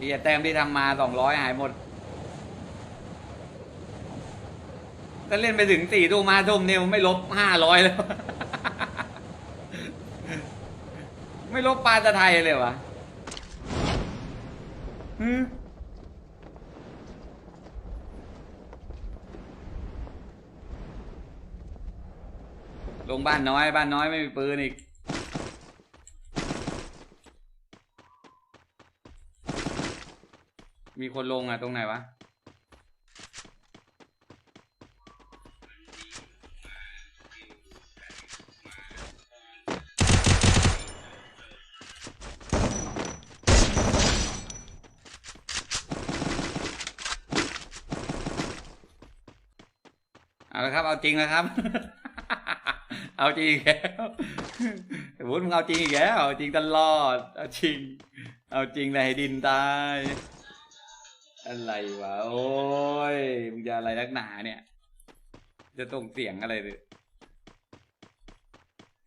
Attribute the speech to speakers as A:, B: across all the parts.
A: เียแต้มที่ทำมาสองร้อยหายหมดถ้าเล่นไปถึงสี่ทุ่มมาทุ่มเนี่ยไม่ลบห้าร้อยแล้ว ไม่ลบปลาตะไทยเลยวะฮึลงบ้านน้อยบ้านน้อยไม่มีปืนอีก มีคนลงอะตรงไหนวะ เอาละครับ เอาจริงแล้วครับ เอาจริงอีกแล้ววุฒิมึงเอาจริงอีกแล้วเอาจริงตลอด เอาจริง เอาจริงให้ดินตาย อะไรวะ โอ้ยมึงจะอะไรนักหนาเนี่ย จะส่งเสียงอะไรเลย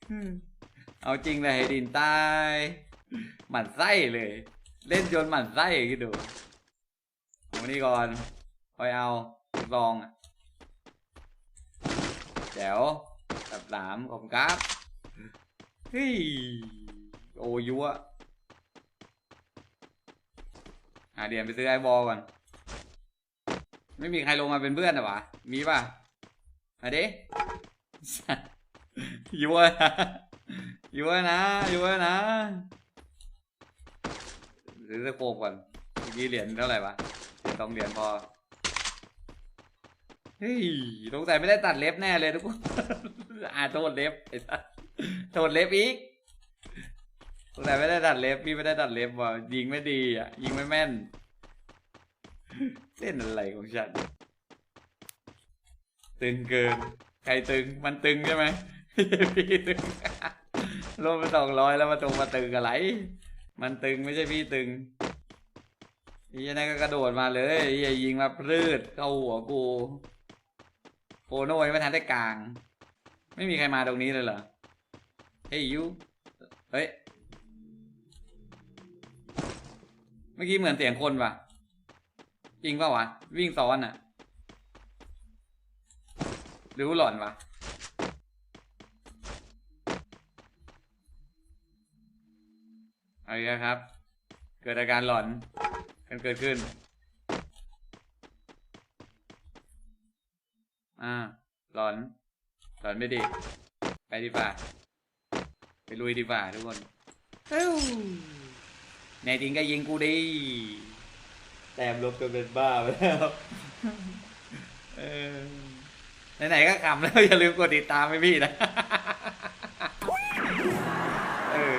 A: อืมเอาจริงเลยให้ดินตายหมั่นไส้เลย เล่นจนหมั่นไส้คิดดูเอานี่ก่อนคอยเอาลองอะแจ๋วกับหลามของกราฟเฮ้ยโอ้ยัว อะเดี๋ยวไปซื้อไอ้บอลก่อน ไม่มีใครลงมาเป็นเพื่อนหรอวะ มีป่ะมาดิยัวนะยัวนะยัวนะซื้อสโคปก่อนเมื่อกี้เหรียญเท่าไหร่วะเหรียญสองเหรียญพอ เฮ้ยสงสัยไม่ได้ตัดเล็บแน่เลยทุกคน อ่าโทษเล็บ โทษเล็บอีก สงสัยไม่ได้ตัดเล็บพี่ไม่ได้ตัดเล็บว่ะยิงไม่ดีอะ ยิงไม่แม่นเล่นอะไรของฉัน ตึงเกิน ใครตึง มันตึงใช่ไหมพี่ตึงลงไปสองร้อยแล้วมาตรงมาตึงอะไร มันตึงไม่ใช่พี่ตึงไอ้นั่นก็กระโดดมาเลยไอ้ยิงมาพลืดเข้าหัวกูโคโน่ยังไม่ทันได้กลาง ไม่มีใครมาตรงนี้เลยเหรอ เฮ้ยยูเฮ้ย มื่อกี้เหมือนเสียงคนปะจริงปะวะ วิ่งซ้อนอะหรือหลอนวะเอาอีกครับ เกิดอาการหลอนกันเกิดขึ้น อ่า หลอน หลอนไม่ดี ไปดีกว่า ไปลุยดีกว่าทุกคนเอ้า แน่จริงก็ยิงกูดีแต้มลบจนเป็นบ้าไปแล้วเออไหนๆก็ขำแล้ว อย่าลืมกดติดตามให้พี่นะเออ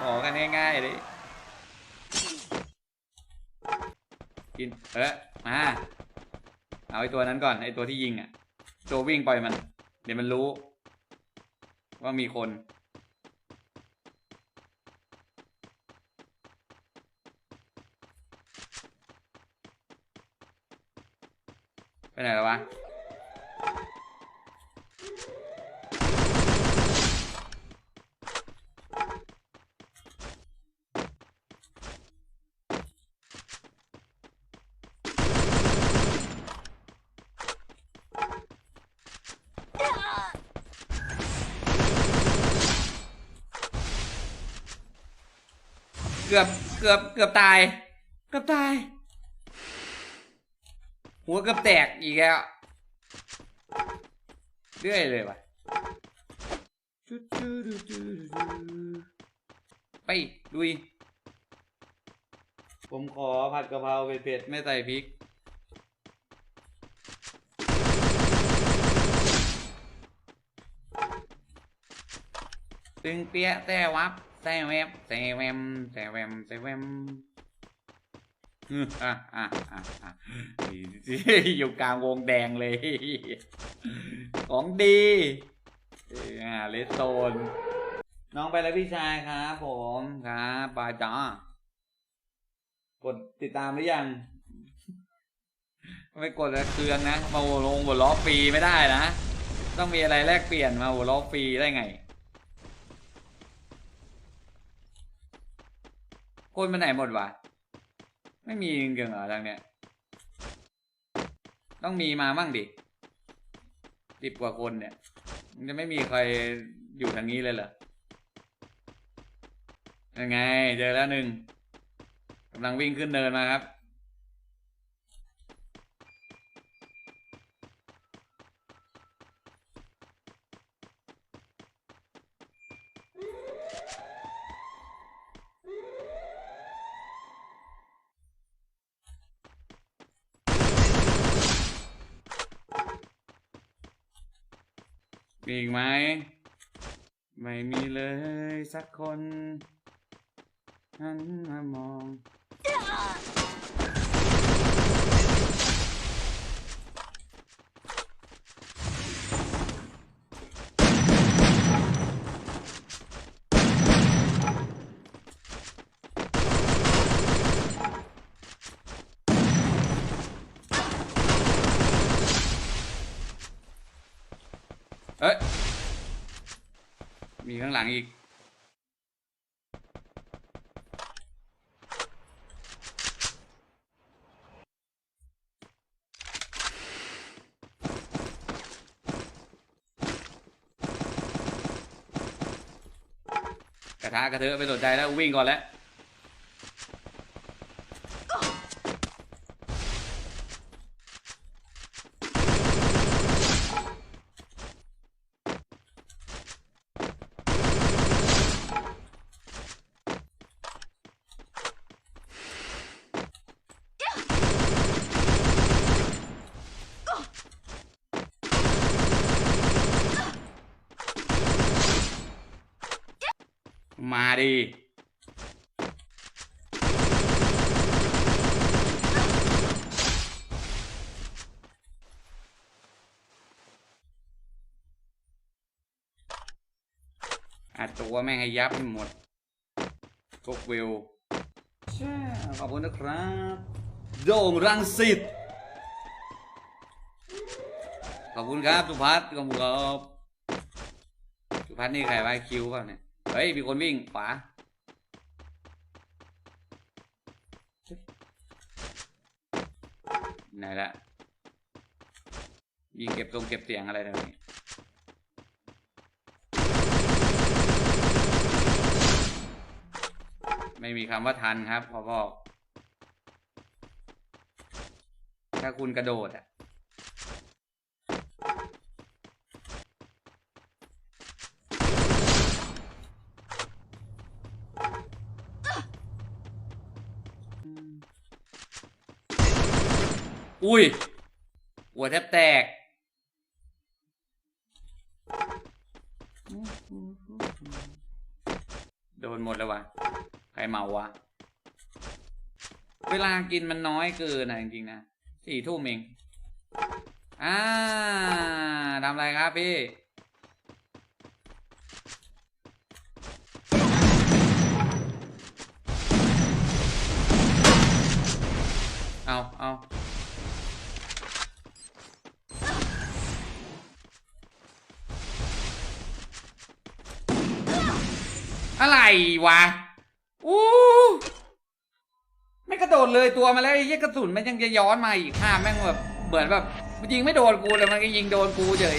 A: ขอกันง่ายๆเลยกินเออมาเอาไอ้ตัวนั้นก่อนไอ้ตัวที่ยิงอะตัววิ่งปล่อยมัน เดี๋ยวมันรู้ ว่ามีคน ไปไหนแล้ววะเกือบ เกือบ เกือบตาย เกือบตาย หัวเกือบแตกอีกแล้วเรื่อยเลยว่ะไปดุยผมขอผัดกะเพราเผ็ดๆไม่ใส่พริก ตึงเปียะแต่วับแต่แวบแต่แวมแต่แวมแต่แวม อยู่กลางวงแดงเลย ของดีอ่าเลสโซนน้องไปแล้วพี่ชายครับผมครับบายจ้ากดติดตามหรือยัง ไม่กดแล้วเครืองนะ มาหัวลงหัวล้อฟรีไม่ได้นะ ต้องมีอะไรแลกเปลี่ยนมาหัวล้อฟรีได้ไงคนไปไหนหมดวะ ไม่มีจริงๆเหรอทางเนี้ย ต้องมีมามั่งดิสิบกว่าคนเนี่ย มันจะไม่มีใครอยู่ทางนี้เลยเหรอยังไง เจอแล้วหนึ่งกำลังวิ่งขึ้นเนินมาครับ มีอีกไหม ไม่มีเลยสักคนหันมามอง เอ้ย มีข้างหลังอีก กระทะกระเทอะไปสนใจแล้ววิ่งก่อนแล้ว มา ดิอัดตัวแม่งให้ยับให้หมดพวกวิวแช่ขอบคุณนะครับโด่งรังสิตขอบคุณครับสุพัฒน์ขอบคุณครับสุพัฒน์นี่ใครวะคิวเปล่าเนี่ย เฮ้ย มีคนวิ่งขวาไหนละยิงเก็บตรงเก็บเสียงอะไรตรงนี้ไม่มีคำว่าทันครับพอบอก ถ้าคุณกระโดดอะ อุ้ยหัวแทบแตก โดนหมดแล้ววะใครเมาวะ เวลากินมันน้อยเกินนะจริงๆนะสี่ทุ่มเอง อ่าทำอะไรครับพี่ อะไรวะอู้ไม่กระโดดเลยตัวมาแล้วไอ้เหี้ยกระสุนมันยังจะย้อนมาอีกห้าแม่งแบบเหมือนแบบยิงไม่โดนกูเลยมันก็ยิงโดนกูเฉย